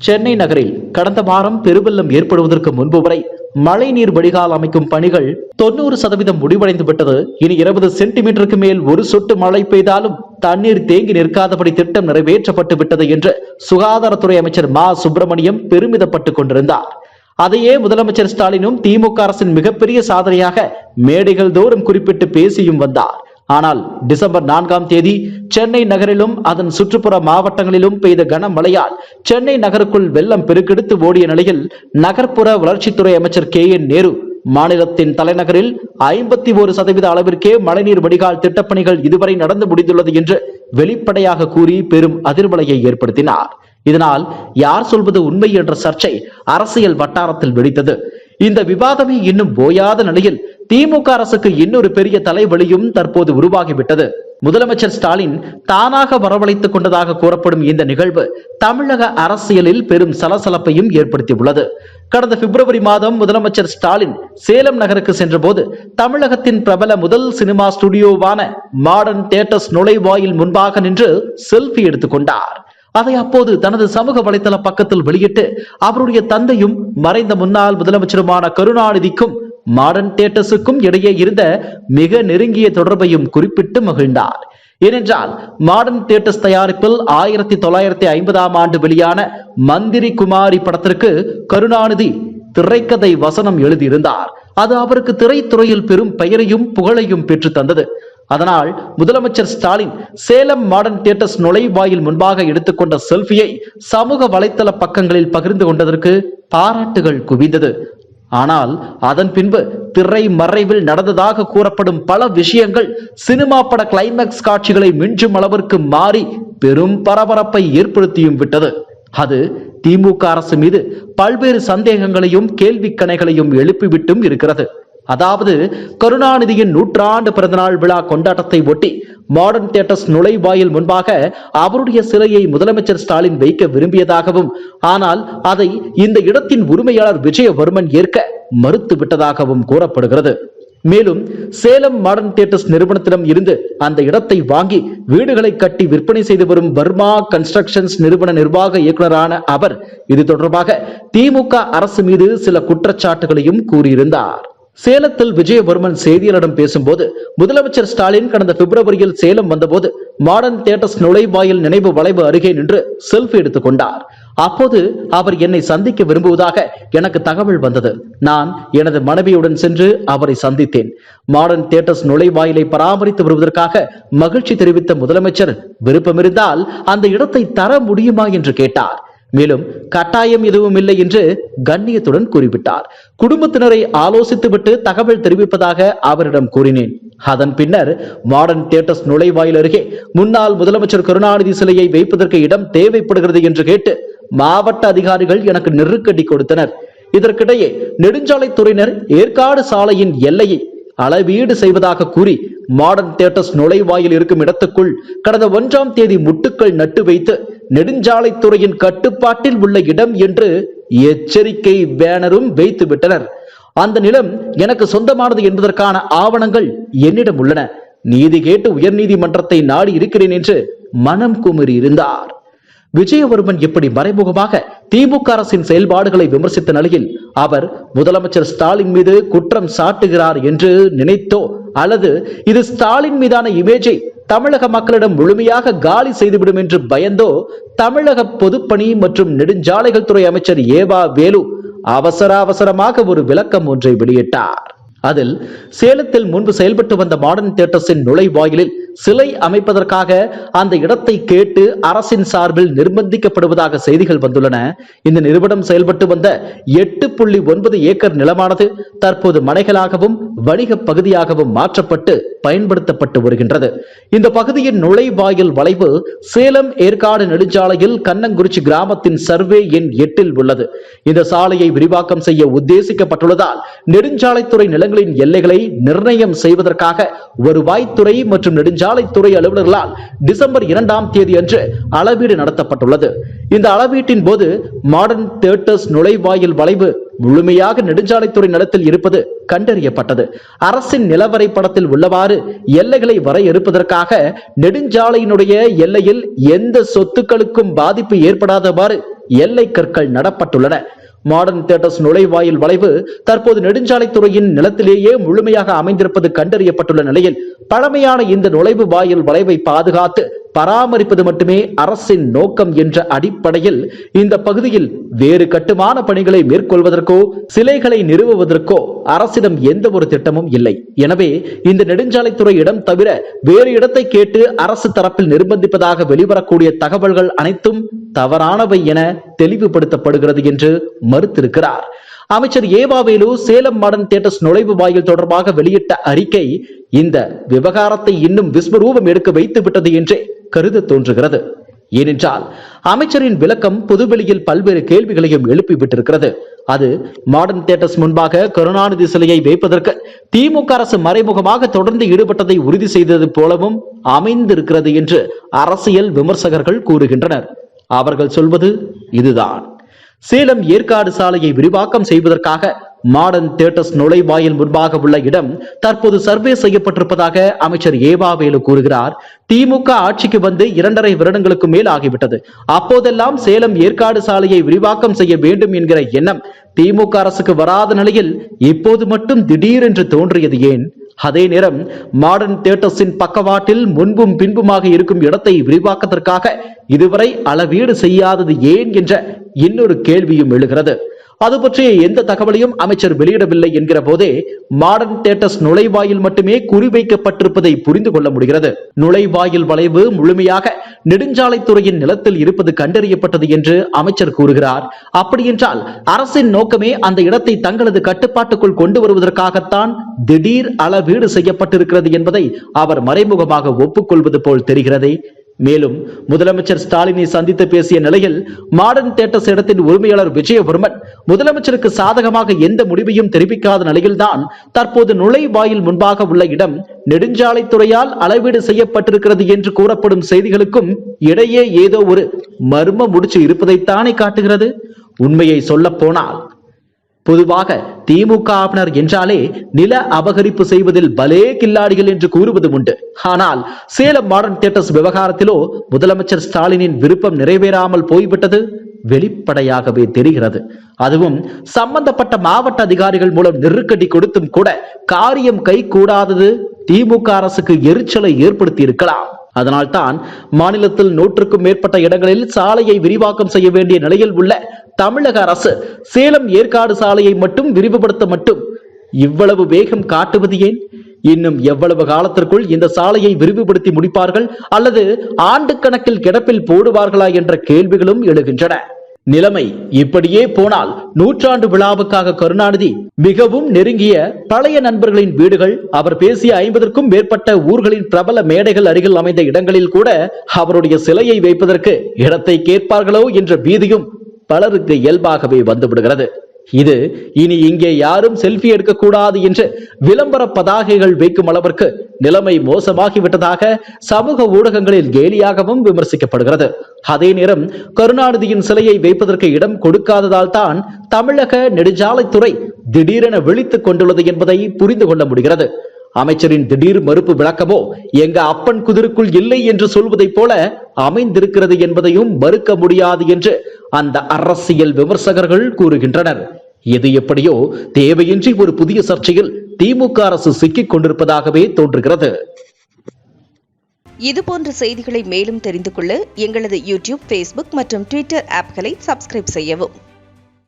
சென்னை நகரில் கடந்த வாரம் பெருவெள்ளம் ஏற்படுவதற்கு முன்பு வரை மழைநீர் வடிகால் அமைக்கும் பணிகள் தொண்ணூறு சதவீதம் முடிவடைந்து விட்டது. இனி இருபது சென்டிமீட்டருக்கு மேல் ஒரு சொட்டு மழை பெய்தாலும் தண்ணீர் தேங்கி நிற்காதபடி திட்டம் நிறைவேற்றப்பட்டு விட்டது என்று சுகாதாரத்துறை அமைச்சர் மா. சுப்பிரமணியம் பெருமிதப்பட்டுக் கொண்டிருந்தார். அதையே முதலமைச்சர் ஸ்டாலினும் திமுக அரசின் மிகப்பெரிய சாதனையாக மேடைகள் தோறும் குறிப்பிட்டு பேசியும் வந்தார். ஆனால் டிசம்பர் நான்காம் தேதி சென்னை நகரிலும் அதன் சுற்றுப்புற மாவட்டங்களிலும் பெய்த கனமழையால் சென்னை நகருக்குள் வெள்ளம் பெருக்கெடுத்து ஓடிய நிலையில் நகர்ப்புற வளர்ச்சித்துறை அமைச்சர் கே என் நேரு மாநிலத்தின் தலைநகரில் ஐம்பத்தி ஒரு சதவீத அளவிற்கே மழைநீர் வடிகால் திட்டப்பணிகள் இதுவரை நடந்து முடிந்துள்ளது என்று வெளிப்படையாக கூறி பெரும் அதிர்வலையை ஏற்படுத்தினார். இதனால் யார் சொல்வது உண்மை என்ற சர்ச்சை அரசியல் வட்டாரத்தில் வெடித்தது. இந்த விவாதமே இன்னும் ஓயாத நிலையில் திமுக அரசுக்கு இன்னொரு பெரிய தலைவலியும் தற்போது உருவாகிவிட்டது. முதலமைச்சர் ஸ்டாலின் தானாக வரவழைத்துக் கொண்டதாக கூறப்படும் இந்த நிகழ்வு தமிழக அரசியலில் பெரும் சலசலப்பையும் ஏற்படுத்தியுள்ளது. கடந்த பிப்ரவரி மாதம் முதலமைச்சர் ஸ்டாலின் சேலம் நகருக்கு சென்றபோது தமிழகத்தின் பிரபல முதல் சினிமா ஸ்டுடியோவான மாடர்ன் தியேட்டர்ஸ் நுழைவாயில் முன்பாக நின்று செல்ஃபி எடுத்துக்கொண்டார் அதை அப்போது தனது சமூக வலைதள பக்கத்தில் வெளியிட்டு அவருடைய தந்தையும் மறைந்த முன்னாள் முதலமைச்சருமான கருணாநிதிக்கும் மாடர்ன் தியேட்டர்ஸுக்கும் இடையே இருந்த மிக நெருங்கிய தொடர்பையும் குறிப்பிட்டு மகிழ்ந்தார். ஏனென்றால் மாடர்ன் தியேட்டர்ஸ் தயாரிப்பில் ஆயிரத்தி தொள்ளாயிரத்தி ஐம்பதாம் ஆண்டு வெளியான மந்திரி குமாரி படத்திற்கு கருணாநிதி திரைக்கதை வசனம் எழுதியிருந்தார். அது அவருக்கு திரைத்துறையில் பெரும் பெயரையும் புகழையும் பெற்று தந்தது. அதனால் முதலமைச்சர் ஸ்டாலின் சேலம் மாடர்ன் தியேட்டர்ஸ் நுழைவாயில் முன்பாக எடுத்துக்கொண்ட செல்ஃபியை சமூக வலைத்தள பக்கங்களில் பகிர்ந்து கொண்டதற்கு பாராட்டுகள் குவிந்தது. ஆனால் அதன் பின்பு திரை மறைவில் நடந்ததாக கூறப்படும் பல விஷயங்கள் சினிமா பட கிளைமேக்ஸ் காட்சிகளை மிஞ்சும் அளவிற்கு மாறி பெரும் பரபரப்பை ஏற்படுத்தியும் விட்டது. அது திமுக அரசு மீது பல்வேறு சந்தேகங்களையும் கேள்விக்கணைகளையும் எழுப்பிவிட்டும் இருக்கிறது. அதாவது கருணாநிதியின் நூற்றாண்டு பிறந்தநாள் விழா கொண்டாட்டத்தை ஒட்டி மாடர்ன் தியேட்டர்ஸ் நுழைவாயில் முன்பாக அவருடைய சிலையை முதலமைச்சர் ஸ்டாலின் வைக்க விரும்பியதாகவும் ஆனால் அதை இந்த இடத்தின் உரிமையாளர் விஜயவர்மன் ஏற்க மறுத்து விட்டதாகவும் கூறப்படுகிறது. மேலும் சேலம் மாடர்ன் தியேட்டர்ஸ் நிறுவனத்திடம் இருந்து அந்த இடத்தை வாங்கி வீடுகளை கட்டி விற்பனை செய்து வரும் வர்மா கன்ஸ்ட்ரக்ஷன்ஸ் நிறுவன நிர்வாக இயக்குனரான அவர் இது தொடர்பாக திமுக அரசு மீது சில குற்றச்சாட்டுகளையும் கூறியிருந்தார். சேலத்தில் விஜயவர்மன் செய்தியாளரிடம் பேசும்போது முதலமைச்சர் ஸ்டாலின் கடந்த பிப்ரவரியில் சேலம் வந்தபோது மாடர்ன் தியேட்டர்ஸ் நுழைவாயில் நினைவு வளைவு அருகே நின்று செல்ஃபி எடுத்துக் கொண்டார். அப்போது அவர் என்னை சந்திக்க விரும்புவதாக எனக்கு தகவல் வந்தது. நான் எனது மனைவியுடன் சென்று அவரை சந்தித்தேன். மாடர்ன் தியேட்டர்ஸ் நுழைவாயிலை பராமரித்து வருவதற்காக மகிழ்ச்சி தெரிவித்த முதலமைச்சர் விருப்பமிருந்தால் அந்த இடத்தை தர முடியுமா? என்று கேட்டார். மேலும் கட்டாயம் எதுவும் இல்லை என்று கண்ணியத்துடன் கூறிவிட்டார் குடும்பத்தினரை ஆலோசித்துவிட்டு தகவல் தெரிவிப்பதாக அவரிடம் கூறினேன். அதன் பின்னர் மாடர்ன் தியேட்டர்ஸ் நுழைவாயில் அருகே முன்னாள் முதலமைச்சர் கருணாநிதி சிலையை வைப்பதற்கு இடம் தேவைப்படுகிறது என்று கேட்டு மாவட்ட அதிகாரிகள் எனக்கு நெருக்கடி கொடுத்தனர். இதற்கிடையே நெடுஞ்சாலைத்துறையினர் ஏற்காடு சாலையின் எல்லையை அளவீடு செய்வதாக கூறி மாடர்ன் தியேட்டர்ஸ் நுழைவாயில் இருக்கும் இடத்துக்குள் கடந்த ஒன்றாம் தேதி முட்டுக்கள் நட்டு வைத்து நெடுஞ்சாலைத்துறையின் கட்டுப்பாட்டில் உள்ள இடம் என்று எச்சரிக்கை பேனரும் வைத்து விட்டனர் அந்த நிலம் எனக்கு சொந்தமானது என்பதற்கான ஆவணங்கள் என்னிடம் உள்ளன. நீதி கேட்டு உயர்நீதிமன்றத்தை நாடி இருக்கிறேன் என்று மனம் குமரி இருந்தார். விஜயவர்மன் இப்படி மறைமுகமாக திமுக அரசின் செயல்பாடுகளை விமர்சித்த நிலையில் அவர் முதலமைச்சர் ஸ்டாலின் மீது குற்றம் சாட்டுகிறார் என்று நினைத்தோ அல்லது இது ஸ்டாலின் மீதான இமேஜை தமிழக மக்களிடம் முழுமையாக காலி செய்துவிடும் என்று பயந்தோ தமிழக பொதுப்பணி மற்றும் நெடுஞ்சாலைகள் துறை அமைச்சர் ஏவா வேலு அவசர அவசரமாக ஒரு விளக்கம் ஒன்றை வெளியிட்டார். அதில் சேலத்தில் முன்பு செயல்பட்டு வந்த மாடர்ன் தியேட்டர்ஸின் நுழைவாயிலில் சிலை அமைப்பதற்காக அந்த இடத்தை கேட்டு அரசின் சார்பில் நிர்பந்திக்கப்படுவதாக செய்திகள் வந்துள்ளன. இந்த நிறுவனம் செயல்பட்டு வந்த எட்டு புள்ளி ஒன்பது ஏக்கர் நிலமானது தற்போது மனைகளாகவும் வணிக பகுதியாகவும் மாற்றப்பட்டு பயன்படுத்தப்பட்டு வருகின்றது. இந்த பகுதியின் நுழைவாயில் வளைவு சேலம் ஏற்காடு நெடுஞ்சாலையில் கண்ணங்குறிச்சி கிராமத்தின் சர்வே எண் எட்டில் உள்ளது. இந்த சாலையை விரிவாக்கம் செய்ய உத்தேசிக்கப்பட்டுள்ளதால் நெடுஞ்சாலைத்துறை நிலங்களின் எல்லைகளை நிர்ணயம் செய்வதற்காக வருவாய்த்துறை மற்றும் நெடுஞ்சாலை நெடுஞ்சாலைத்துறை அலுவலர்களால் டிசம்பர் இரண்டாம் தேதி அன்று அளவீடு நடத்தப்பட்டுள்ளது. இந்த அளவீட்டின் போது மாடர்ன் தியேட்டர்ஸ் நுழைவாயில் வளைவு முழுமையாக நெடுஞ்சாலைத்துறை நிலத்தில் இருப்பது கண்டறியப்பட்டது. அரசின் நிலவரை படத்தில் உள்ளவாறு எல்லைகளை வரையறுப்பதற்காக நெடுஞ்சாலையினுடைய எல்லையில் எந்த சொத்துக்களுக்கும் பாதிப்பு ஏற்படாதவாறு எல்லை கற்கள் நடப்பட்டுள்ளன. மாடர்ன் தியேட்டர்ஸ் நுழைவாயில் வளைவு தற்போது நெடுஞ்சாலைத்துறையின் நிலத்திலேயே முழுமையாக அமைந்திருப்பது கண்டறியப்பட்டுள்ள நிலையில் பழமையான இந்த நுழைவு வாயில் வளைவை பாதுகாத்து பராமரிப்பது மட்டுமே அரசின் நோக்கம் என்ற அடிப்படையில் இந்த பகுதியில் வேறு கட்டுமான பணிகளை மேற்கொள்வதற்கோ சிலைகளை நிறுவுவதற்கோ அரசிடம் எந்த ஒரு திட்டமும் இல்லை. எனவே இந்த நெடுஞ்சாலைத்துறை இடம் தவிர வேறு இடத்தை கேட்டு அரசு தரப்பில் நிர்பந்திப்பதாக வெளிவரக்கூடிய தகவல்கள் அனைத்தும் தவறானவை என தெளிவுபடுத்தப்படுகிறது என்று மறுத்திருக்கிறார். அமைச்சர் ஏவாவேலு சேலம் மாடன் தியேட்டர்ஸ் நுழைவு வாயில் தொடர்பாக வெளியிட்ட அறிக்கை இந்த விவகாரத்தை இன்னும் விஸ்வரூபம் எடுக்க வைத்து விட்டது என்றே கருத தோன்றுகிறது. ஏனென்றால் அமைச்சரின் விளக்கம் பொதுவெளியில் பல்வேறு கேள்விகளையும் எழுப்பிவிட்டிருக்கிறது. அது மாடர்ன் தியேட்டர்ஸ் முன்பாக கருணாநிதி சிலையை வைப்பதற்கு திமுக அரசு மறைமுகமாக தொடர்ந்து ஈடுபட்டதை உறுதி செய்தது போலவும் அமைந்திருக்கிறது என்று அரசியல் விமர்சகர்கள் கூறுகின்றனர். அவர்கள் சொல்வது இதுதான். சேலம் ஏற்காடு சாலையை விரிவாக்கம் செய்வதற்காக மாடர்ன் தியேட்டர்ஸ் நுழைவாயில் முன்பாக உள்ள இடம் தற்போது சர்வே செய்யப்பட்டிருப்பதாக அமைச்சர் ஏவாவேலு கூறுகிறார். திமுக ஆட்சிக்கு வந்து இரண்டரை வருடங்களுக்கு மேல் ஆகிவிட்டது. அப்போதெல்லாம் சேலம் ஏற்காடு சாலையை விரிவாக்கம் செய்ய வேண்டும் என்கிற எண்ணம் திமுக அரசுக்கு வராத நிலையில் இப்போது மட்டும் திடீரென்று தோன்றியது ஏன்? அதே நேரம் மாடர்ன் தியேட்டர்ஸின் பக்கவாட்டில் முன்பும் பின்புமாக இருக்கும் இடத்தை விரிவாக்கத்திற்காக இதுவரை அளவீடு செய்யாதது ஏன் என்ற இன்னொரு கேள்வியும் எழுகிறது. அது பற்றிய எந்த தகவலையும் அமைச்சர் வெளியிடவில்லை என்கிற போதே மாடர்ன் தியேட்டர்ஸ் நுழைவாயில் மட்டுமே குறிவைக்கப்பட்டிருப்பதை புரிந்து கொள்ள முடிகிறது. நுழைவாயில் வளைவு முழுமையாக நெடுஞ்சாலைத்துறையின் நிலத்தில் இருப்பது கண்டறியப்பட்டது என்று அமைச்சர் கூறுகிறார். அப்படியென்றால் அரசின் நோக்கமே அந்த இடத்தை தங்களது கட்டுப்பாட்டுக்குள் கொண்டு வருவதற்காகத்தான் திடீர் அளவீடு செய்யப்பட்டிருக்கிறது என்பதை அவர் மறைமுகமாக ஒப்புக்கொள்வது போல் தெரிகிறதே. மேலும் முதலமைச்சர் ஸ்டாலினை சந்தித்து பேசிய நிலையில் மாடர்ன் தேட்டர்ஸ் இடத்தின் உரிமையாளர் விஜயவர்மன் முதலமைச்சருக்கு சாதகமாக எந்த முடிவையும் தெரிவிக்காத நிலையில்தான் தற்போது நுழைவாயில் முன்பாக உள்ள இடம் நெடுஞ்சாலைத்துறையால் அளவீடு செய்யப்பட்டிருக்கிறது என்று கூறப்படும் செய்திகளுக்கும் இடையே ஏதோ ஒரு மர்ம முடிச்சு இருப்பதைத்தானே காட்டுகிறது? உண்மையை சொல்லப் போனால் பொதுவாக திமுகவினர் என்றாலே நில அபகரிப்பு செய்வதில் பலே கில்லாடிகள் என்று கூறுவது உண்டு. ஆனால் சேலம் மாடர்ன் தியேட்டர்ஸ் விவகாரத்திலோ முதலமைச்சர் ஸ்டாலினின் விருப்பம் நிறைவேறாமல் போய்விட்டது வெளிப்படையாகவே தெரிகிறது. அதுவும் சம்பந்தப்பட்ட மாவட்ட அதிகாரிகள் மூலம் நெருக்கடி கொடுத்தும் கூட காரியம் கை கூடாதது திமுக அரசுக்கு எரிச்சலை ஏற்படுத்தி இருக்கலாம் அதனால்தான் மாநிலத்தில் நூற்றுக்கும் மேற்பட்ட இடங்களில் சாலையை விரிவாக்கம் செய்ய வேண்டிய நிலையில் உள்ள தமிழக அரசு சேலம் ஏற்காடு சாலையை மட்டும் விரிவுபடுத்த மட்டும் இவ்வளவு வேகம் காட்டுவது ஏன்? இன்னும் எவ்வளவு காலத்திற்குள் இந்த சாலையை விரிவுபடுத்தி முடிப்பார்கள் அல்லது ஆண்டு கணக்கில் கிடப்பில் போடுவார்களா என்ற கேள்விகளும் எழுகின்றன. நிலைமை இப்படியே போனால் நூற்றாண்டு விழாவுக்காக கருணாநிதி மிகவும் நெருங்கிய பழைய நண்பர்களின் வீடுகள் அவர் பேசிய ஐம்பதற்கும் மேற்பட்ட ஊர்களின் பிரபல மேடைகள் அருகில் அமைந்த இடங்களில் கூட அவருடைய சிலையை வைப்பதற்கு இடத்தை கேட்பார்களோ என்ற பீதியும் பலருக்கு இயல்பாகவே வந்துவிடுகிறது. இது இனி இங்கே யாரும் செல்ஃபி எடுக்கக்கூடாது என்று விளம்பர பதாகைகள் வைக்கும் அளவிற்கு நிலைமை மோசமாகிவிட்டதாக சமூக ஊடகங்களில் கேலியாகவும் விமர்சிக்கப்படுகிறது. அதே நேரம் கருணாநிதியின் சிலையை வைப்பதற்கு இடம் கொடுக்காததால் தான் தமிழக நெடுஞ்சாலைத்துறை திடீரென விழித்துக் கொண்டுள்ளது என்பதை புரிந்து கொள்ள முடிகிறது. அமைச்சரின் திடீர் மறுப்பு விளக்கமோ எங்க அப்பன் குதிருக்குள் இல்லை என்று சொல்வதைப் போல அமைந்திருக்கிறது என்பதையும் மறுக்க முடியாது என்று அந்த அரசியல் விமர்சகர்கள் கூறுகின்றனர். எது எப்படியோ தேவையின்றி ஒரு புதிய சர்ச்சையில் திமுக அரசு சிக்கிக் கொண்டிருப்பதாகவே தோன்றுகிறது. இதுபோன்ற செய்திகளை மேலும் தெரிந்து கொள்ள எங்களது யூடியூப் ஃபேஸ்புக் மற்றும் ட்விட்டர் ஆப்களை சப்ஸ்கிரைப் செய்யவும்.